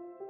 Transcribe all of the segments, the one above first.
Thank you.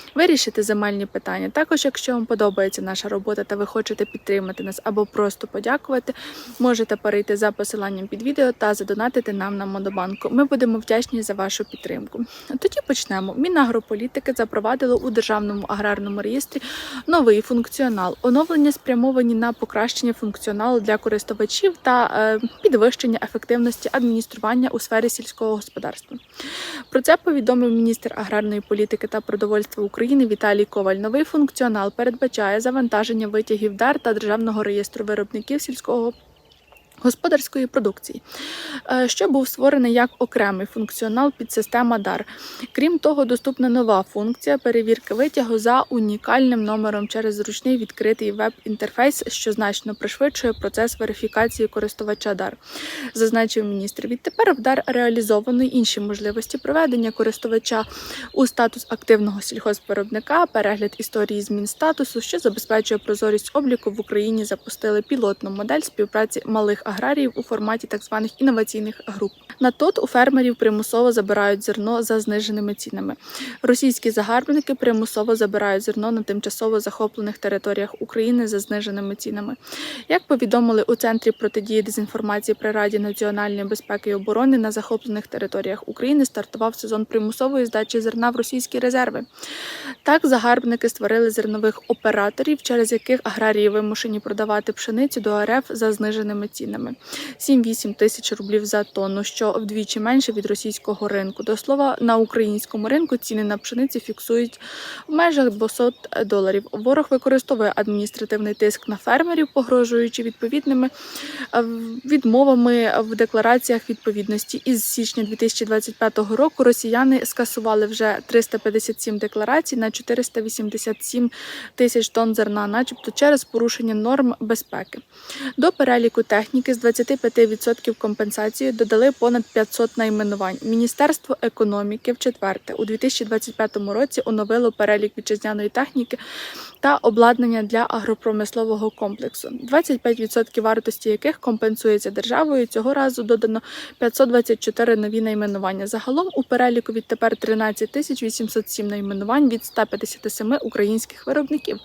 вирішити земельні питання. Також, якщо вам подобається наша робота та ви хочете підтримати нас або просто подякувати, можете перейти за посиланням під відео та задонатити нам на Модобанку. Ми будемо вдячні за вашу підтримку. Тоді почнемо. Мінагрополітики запровадило у державному аграрному реєстрі новий функціонал. Оновлення спрямовані на покращення функціоналу для користувачів та е, підвищення ефективності адміністрування у сфері сільського господарства. Про це повідомив міністр аграрної політики та продовольства України Віталій Коваль. Новий функціонал передбачає завантаження витягів дар та державного реєстру виробників сільського. Господарської продукції, е, що був створений як окремий функціонал підсистема ДАР. Крім того, доступна нова функція перевірки витягу за унікальним номером через зручний відкритий веб-інтерфейс, що значно пришвидшує процес верифікації користувача ДАР, зазначив міністр. Відтепер в ДАР реалізовано інші можливості проведення користувача у статус активного сільхозвиробника, перегляд історії змін статусу, що забезпечує прозорість обліку в Україні. Запустили пілотну модель співпраці малих аграріїв у форматі так званих інноваційних груп. На тот у фермерів примусово забирають зерно за зниженими цінами. Російські загарбники примусово забирають зерно на тимчасово захоплених територіях України за зниженими цінами. Як повідомили у центрі протидії дезінформації при Раді національної безпеки і оборони на захоплених територіях України стартував сезон примусової здачі зерна в російські резерви. Так, загарбники створили зернових операторів, через яких аграрії вимушені продавати пшеницю до РФ за зниженими цінами. 7-8 тисяч рублів за тонну, що вдвічі менше від російського ринку. До слова, на українському ринку ціни на пшеницю фіксують в межах 200 доларів. Ворог використовує адміністративний тиск на фермерів, погрожуючи відповідними е, відмовами в деклараціях відповідності. Із січня 2025 року росіяни скасували вже 357 декларацій на 487 тисяч тонн зерна, начебто через порушення норм безпеки. До переліку техніки з 25% компенсації додали понад 500 найменувань. Міністерство економіки в четверте у 2025 році оновило перелік вітчизняної техніки та обладнання для агропромислового комплексу, 25% вартості яких компенсується державою. Цього разу додано 524 нові найменування. Загалом у переліку відтепер 13 тисяч 807 найменувань від 157 українських виробників.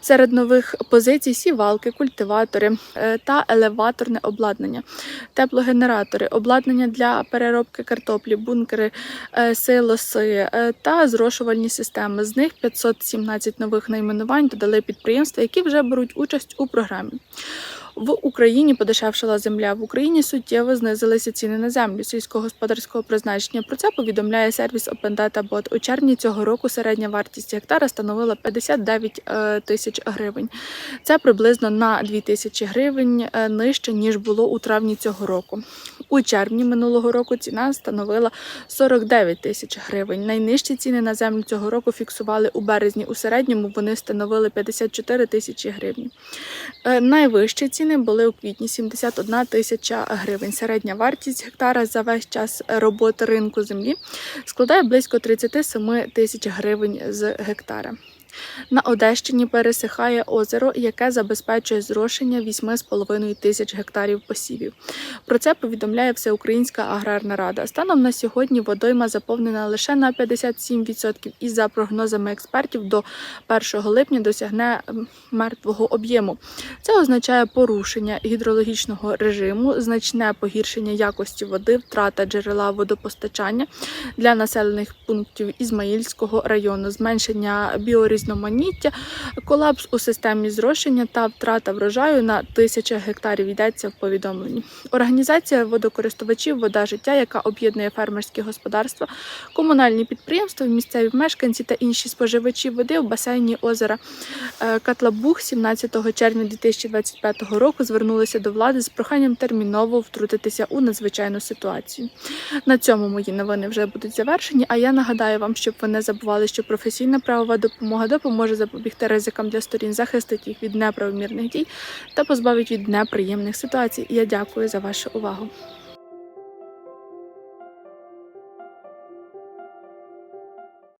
Серед нових позицій сівалки, культиватори е, та елеваторне обладнання, теплогенератори, обладнання для переробки картоплі, бункери, е, силоси е, та зрошувальні системи. З них 517 нових найменувань додали підприємства, які вже беруть участь у програмі. В Україні подешевшала земля. В Україні суттєво знизилися ціни на землю сільськогосподарського призначення. Про це повідомляє сервіс Bot. У червні цього року середня вартість гектара становила 59 е, тисяч гривень. Це приблизно на 2 тисячі гривень е, нижче ніж було у травні цього року. У червні минулого року ціна становила 49 тисяч гривень. Найнижчі ціни на землю цього року фіксували у березні. У середньому вони становили 54 тисячі гривень. Е, Найвищі ціни були у квітні 71 тисяча гривень. Середня вартість гектара за весь час роботи ринку землі складає близько 37 тисяч гривень з гектара. На Одещині пересихає озеро, яке забезпечує зрошення 8,5 тисяч гектарів посівів. Про це повідомляє Всеукраїнська аграрна рада. Станом на сьогодні водойма заповнена лише на 57% і за прогнозами експертів до 1 липня досягне мертвого об'єму. Це означає порушення гідрологічного режиму, значне погіршення якості води, втрата джерела водопостачання для населених пунктів Ізмаїльського району, зменшення біорізноманітності біорізноманіття, колапс у системі зрошення та втрата врожаю на тисячі гектарів йдеться в повідомленні. Організація водокористувачів Вода життя, яка об'єднує фермерські господарства, комунальні підприємства, місцеві мешканці та інші споживачі води в басейні озера е, Катлабух 17 червня 2025 року звернулися до влади з проханням терміново втрутитися у надзвичайну ситуацію. На цьому мої новини вже будуть завершені. А я нагадаю вам, щоб ви не забували, що професійна правова допомога допоможе запобігти ризикам для сторін, захистить їх від неправомірних дій та позбавить від неприємних ситуацій. Я дякую за вашу увагу.